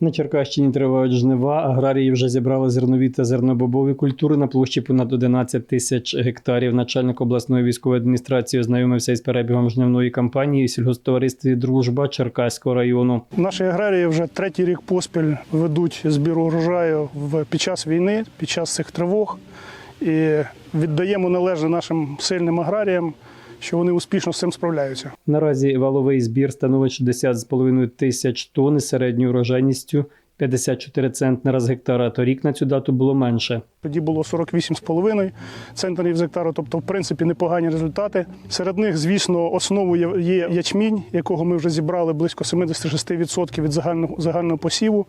На Черкащині тривають жнива. Аграрії вже зібрали зернові та зернобобові культури на площі понад 11 тисяч гектарів. Начальник обласної військової адміністрації ознайомився із перебігом жнивної кампанії у сільгосптоваристві Дружба Черкаського району. Наші аграрії вже третій рік поспіль ведуть збір урожаю під час війни, під час цих тривог. І віддаємо належне нашим сильним аграріям, що вони успішно з цим справляються. Наразі валовий збір становить 60,5 тисяч тонн із середньою урожайністю 54 центнера з гектара. Торік на цю дату було менше. Тоді було 48,5 центнерів з гектару, тобто, в принципі, непогані результати. Серед них, звісно, основою є ячмінь, якого ми вже зібрали близько 76% від загального, загального посіву.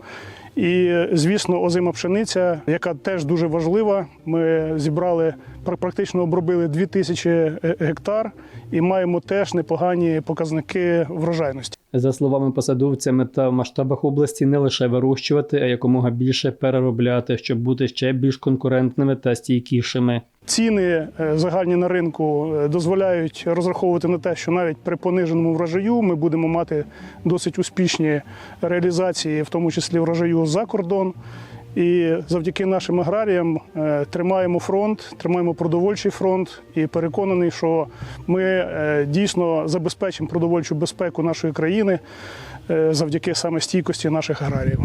І, звісно, озима пшениця, яка теж дуже важлива. Ми зібрали пр- практично обробили 2000 е, гектар і маємо теж непогані показники врожайності. За словами посадовця, мета в масштабах області не лише вирощувати, а якомога більше переробляти, щоб бути ще більш конкурентними та стійкішими. Ціни е, загальні на ринку е, дозволяють розраховувати на те, що навіть при пониженому врожаю ми будемо мати досить успішні реалізації, в тому числі врожаю за кордон. І завдяки нашим аграріям е, тримаємо фронт, тримаємо продовольчий фронт і переконаний, що ми е, дійсно забезпечимо продовольчу безпеку нашої країни е, завдяки саме стійкості наших аграріїв.